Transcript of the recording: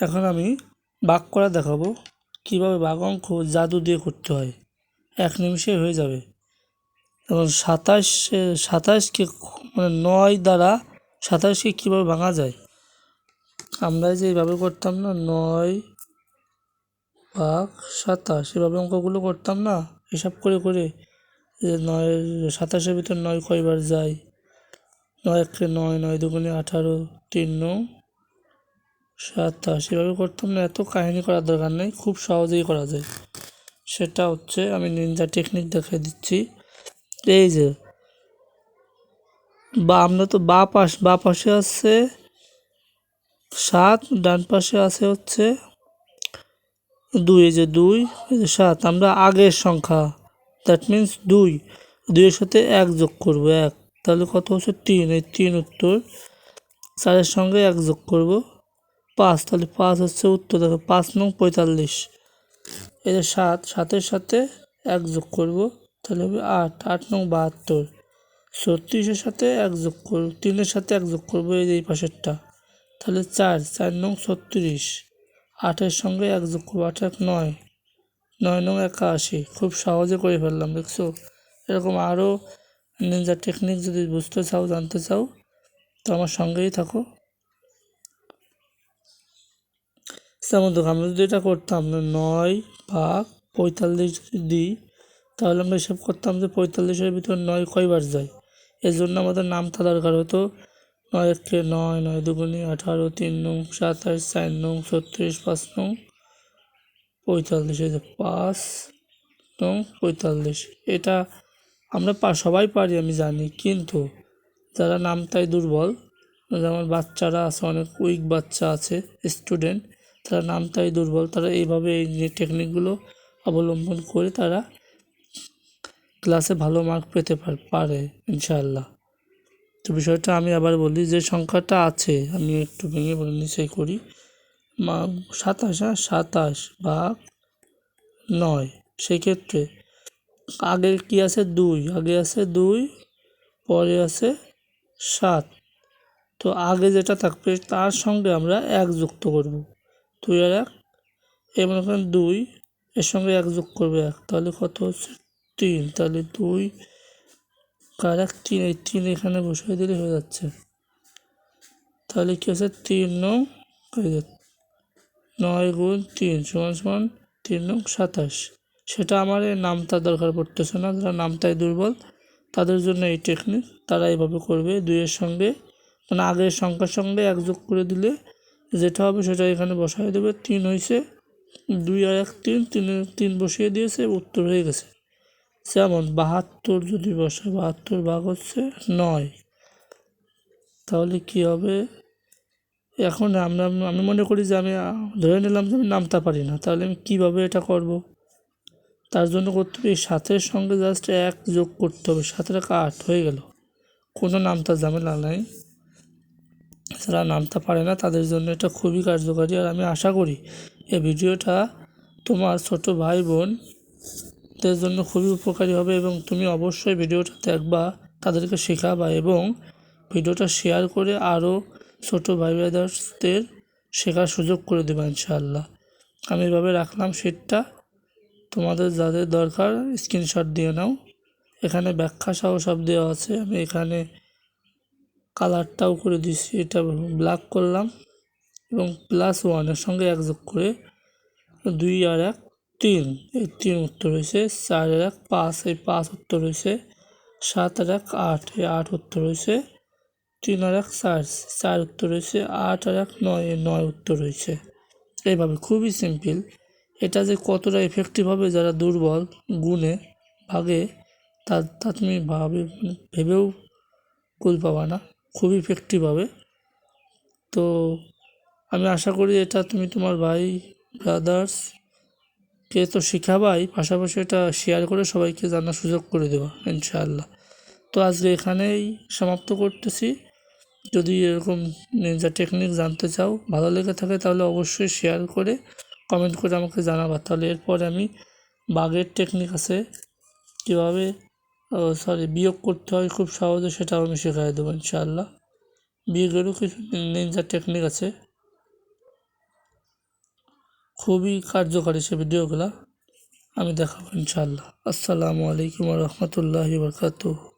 এখন আমি বাঘ করা দেখাবো। কীভাবে বাঘ অঙ্ক জাদু দিয়ে করতে হয়। এক নিমিষে হয়ে যাবে। এবং সাতাশ, সাতাশকে মানে নয় দ্বারা সাতাশকে কীভাবে ভাঙা যায়? আমরা যে এইভাবে করতাম না, নয় ভাগ সাতাশ, এভাবে অঙ্কগুলো করতাম না? হিসাব করে করে যে নয়, সাতাশের ভিতর নয় কয়বার যায়? নয় একে নয় নয় দুগুণে আঠারো, তিন নং সাতাশ সেভাবে করতাম না, এত কাহিনী করার দরকার নেই, খুব সহজেই করা যায়। সেটা হচ্ছে, আমি নিনজা টেকনিক দেখিয়ে দিচ্ছি। এই যে, বা আমরা তো বা পাশ, বা পাশে আছে সাত, ডান পাশে আছে হচ্ছে দুই, এই যে দুই, এই যে সাত। আমরা আগের সংখ্যা দ্যাট মিন্স দুই। দুইয়ের সাথে এক যোগ করব, এক। তাহলে কত হচ্ছে তিন? এই তিন উত্তর, চারের সঙ্গে এক যোগ করব। পাঁচ, তাহলে পাঁচ হচ্ছে উত্তর, দেখো পাঁচ নং পঁয়তাল্লিশ। যে সাত, সাতের সাথে এক যোগ করব, তাহলে হবে আট আট নং বাহাত্তর। ছত্রিশের সাথে এক যোগ করব, তিনের সাথে এক যোগ করব এই পাশেরটা। তাহলে চার চার নং ছত্রিশ। আটের সঙ্গে এক যোগ করব, আট এক নয়। নয় নং একাশি, খুব সহজে করে ফেললাম, দেখছ? এরকম আরও নিনজা টেকনিক যদি বুঝতে চাও, জানতে চাও, তো আমার সঙ্গেই থাকো। যেমন দেখো, আমরা যদি এটা করতাম নয় ভাগ পঁয়তাল্লিশ যদি দিই তাহলে আমরা হিসাব করতাম যে পঁয়তাল্লিশের ভিতর নয় কয়বার যায়? এর জন্য আমাদের নামটা দরকার হতো নয় একে নয় নয় দুগুণে আঠারো, তিন নং, সাতাশ, চার নং, ছত্রিশ, পাঁচ নং, পঁয়তাল্লিশ পাঁচ নং, পঁয়তাল্লিশ। এটা আমরা পা, সবাই পারি, আমি জানি, কিন্তু যারা নামটাই দুর্বল, যেমন বাচ্চারা আছে, অনেক উইক বাচ্চা আছে স্টুডেন্ট তারা নামটাই দুর্বল, তারা এইভাবে এই টেকনিকগুলো অবলম্বন করে তারা ক্লাসে ভালো মার্ক পেতে পারে ইনশাআল্লাহ। তো বিষয়টা আমি আবার বলি যে সংখ্যাটা আছে, আমি একটু ভেঙে বলে নিচে করি। মা, সাতাশ হ্যাঁ? সাতাশ ভাগ নয়, সেক্ষেত্রে আগে কি আছে? দুই, আগে আছে দুই, পরে আছে সাত। তো আগে যেটা থাকবে, তার সঙ্গে আমরা এক যুক্ত করব। দুই আর এক। এ মনে করেন দুই, এর সঙ্গে এক যোগ করবে এক। তাহলে কত হচ্ছে? তিন। তাহলে দুই কার এক, তিন। এই তিন এখানে বসিয়ে দিলে হয়ে যাচ্ছে। তাহলে কী আছে তিন নং নয় গুণ তিন সমান সমান তিন নং সাতাশ। সেটা আমার এই নামটা দরকার পড়তেছে না। যারা নামটাই দুর্বল, তাদের জন্য এই টেকনিক তারা এইভাবে করবে। দুইয়ের সঙ্গে মানে আগের সংখ্যার সঙ্গে এক যোগ করে দিলে যেটা হবে সেটা এখানে বসাই দেবে। তিন হয়েছে দুই আর এক, তিন। তিন তিন বসিয়ে দিয়েছে, উত্তর হয়ে গেছে। যেমন বাহাত্তর যদি বসে, বাহাত্তর ভাগ হচ্ছে নয়। তাহলে কি হবে? এখন আমরা, আমি মনে করি যে আমি, ধরে নিলাম যে আমি নামতে পারি না, তাহলে আমি কীভাবে এটা করব? তার জন্য করতে হবে এই সাতের সঙ্গে জাস্ট এক যোগ করতে হবে। সাতের আট হয়ে গেল। কোনো নামতা ঝামেলা নাই। যারা নামতে পারে না, তাদের জন্য এটা খুবই কার্যকারী। আর আমি আশা করি এই ভিডিওটা তোমার ছোট ভাই বোনদের জন্য খুবই উপকারী হবে এবং তুমি অবশ্যই ভিডিওটা দেখবা, তাদেরকে শেখাবা এবং ভিডিওটা শেয়ার করে আরও ছোটো ভাই ব্রাদার্সদের শেখার সুযোগ করে দেবা ইনশাআল্লাহ। আমি এভাবে রাখলাম সিটটা তোমাদের যাদের দরকার স্ক্রিনশট দিয়ে নাও। এখানে ব্যাখ্যা সহ সব দেওয়া আছে। আমি এখানে কালারটাও করে দিচ্ছি এটা ব্ল্যাক করলাম এবং প্লাস ওয়ানের সঙ্গে এক যোগ করে দুই আর এক তিন। এই তিন উত্তর হয়েছে চারের এক পাঁচ, এই পাঁচ উত্তর হয়েছে, সাত আর এক আট, এই আট উত্তর হয়েছে, তিন আর এক চার চার উত্তর হয়েছে, আট আর এক নয়, এই নয় উত্তর হয়েছে। এইভাবে খুবই সিম্পল এটা যে কতটা এফেক্টিভ হবে যারা দুর্বল, গুণে, ভাগে, তা তা তুমি ভাবে, ভেবেও কুল পাবা না। খুবই ইফেক্টিভ হবে। তো আমি আশা করি এটা তুমি তোমার ভাই ব্রাদার্সকে তো শেখাবাই, পাশাপাশি এটা শেয়ার করে সবাইকে জানার সুযোগ করে দেওয়া ইনশাআল্লাহ। তো আজকে এখানেই সমাপ্ত করতেছি। যদি এরকম নিনজা টেকনিক জানতে চাও, ভালো লেগে থাকে তাহলে অবশ্যই শেয়ার করে কমেন্ট করে আমাকে জানাবা। তাহলে এরপরে আমি বাঘের টেকনিক আছে, কীভাবে সরি বিয়োগ করতে হয় খুব সহজে সেটা আমি শেখাই দেবো, ইনশাআল্লাহ। বিয়োগেরও কিছু নিনজা টেকনিক আছে। খুবই কার্যকারী সে ভিডিওগুলো। আমি দেখাবো, ইনশাআল্লাহ। আসসালামু আলাইকুম রহমতুল্লাহি বরকাতুহ।